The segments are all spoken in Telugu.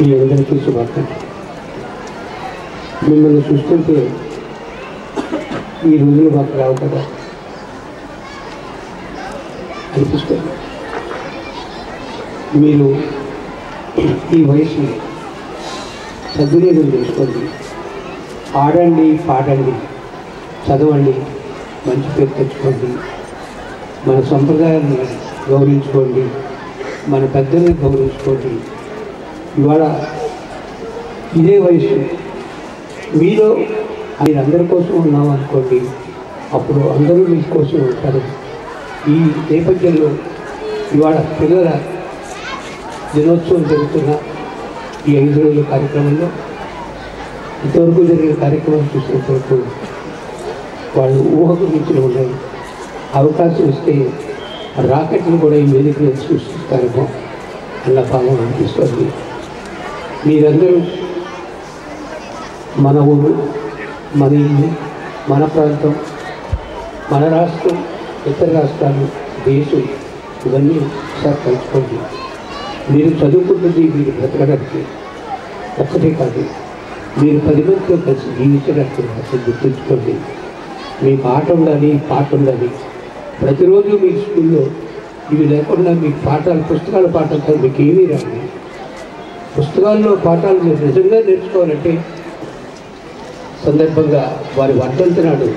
మీ అందరికీ శుభాకాంక్షలు. మిమ్మల్ని చూస్తుంటే ఈ రోజులు మాకు రావు కదా. అనిపిస్తుంది. మీరు ఈ వయసు సద్వినియోగం చేసుకోండి ఆడండి పాడండి చదవండి మంచి పేరు తెచ్చుకోండి. మన సంప్రదాయాన్ని గౌరవించుకోండి. మన పెద్దల్ని గౌరవించుకోండి. ఇవాళ ఇదే వయసు. మీలో మీరు అందరి కోసం ఉన్నాం అనుకోండి అప్పుడు అందరూ మీకోసం ఉంటారు. ఈ నేపథ్యంలో ఇవాళ పిల్లల దినోత్సవం జరుగుతున్న ఈ ఐదు రోజుల కార్యక్రమంలో ఇంతవరకు జరిగిన కార్యక్రమం చూసినంతవరకు వాళ్ళు ఊహకు మించిన ఉన్నాయి అవకాశం ఇస్తే రాకెట్ను కూడా ఈ వేదికలో సృష్టిస్తారేమో అన్న భావం అనిపిస్తుంది. మీరందరూ మన ఊరు మన ఇల్లు మన ప్రాంతం మన రాష్ట్రం ఇతర రాష్ట్రాలు దేశం ఇవన్నీ ఒకసారి కలుసుకోండి. మీరు చదువుకుంటుంది మీరు బ్రతకడానికి ఒక్కటే కాదు మీరు పది మందితో కలిసి జీవించడానికి అసలు గుర్తుంచుకోండి. మీకు ఆట ఉండాలి పాట ఉండాలి. ప్రతిరోజు మీ స్కూల్లో ఇవి లేకుండా మీకు పాఠాలు పుస్తకాల పాఠాలతో మీకు ఏమీ రావాలి పుస్తకాల్లో పాఠాలు మీరు నిజంగా నేర్చుకోవాలంటే సందర్భంగా వారి వర్ధంతనాడు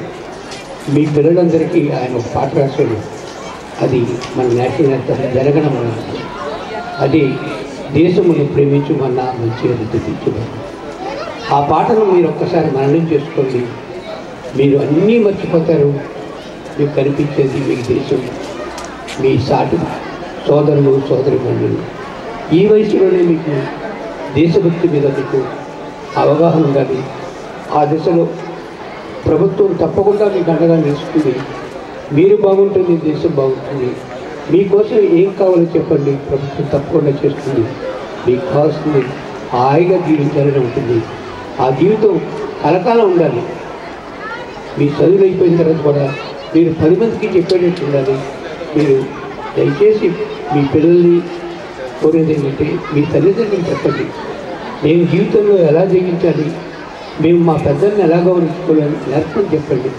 మీ పిల్లలందరికీ ఆయన ఒక పాట రాశాడు. అది మన నేషనల్ నేత జరగడం అది దేశమును ప్రేమించమన్నా మంచిగా దిద్దుపించమని ఆ పాటను మీరు ఒక్కసారి మననం చేసుకోండి. మీరు అన్నీ మర్చిపోతారు. మీకు కనిపించేది మీ దేశం మీ సాటి సోదరులు సోదరి ఈ వయసులోనే మీకు దేశభక్తి మీద మీకు అవగాహన ఉండాలి. ఆ దిశలో ప్రభుత్వం తప్పకుండా మీకు అండగా నిలుస్తుంది. మీరు బాగుంటుంది దేశం బాగుంటుంది. మీకోసం ఏం కావాలో చెప్పండి. ప్రభుత్వం తప్పకుండా చేస్తుంది. మీకు కావాల్సింది హాయిగా జీవించాలని ఉంటుంది. ఆ జీవితం కలకాలం ఉండాలి. మీ చదువులు అయిపోయిన తర్వాత కూడా మీరు పది మందికి చెప్పేటట్టు ఉండాలి. మీరు దయచేసి మీ పిల్లల్ని కోరేది ఏంటంటే మీ తల్లిదండ్రులు చెప్పండి నేను జీవితంలో ఎలా జీవించాలి మేము మా పెద్దల్ని ఎలా గౌరవించుకోవాలని నేర్పని చెప్పండి.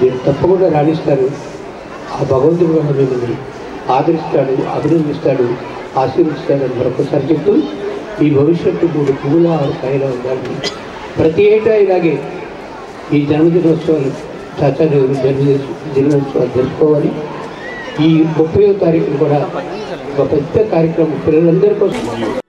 మీరు తప్పకుండా రాణిస్తారు. ఆ భగవంతుడు మిమ్మల్ని ఆదరిస్తాడు అభినందిస్తాడు ఆశీర్వదిస్తాడు అని మరొకసారి చెప్తూ ఈ భవిష్యత్తు మూడు పువ్వుల ఆరు కాయలా ఉండాలని ప్రతి ఏటా ఇలాగే ఈ జన్మదినోత్సవాలు చాచార్య జన్మదిన జన్మదినోత్సవాలు జరుపుకోవాలి. ఈ ముప్పై తారీఖున కూడా ఒక పెద్ద కార్యక్రమం పిల్లలందరి కోసం.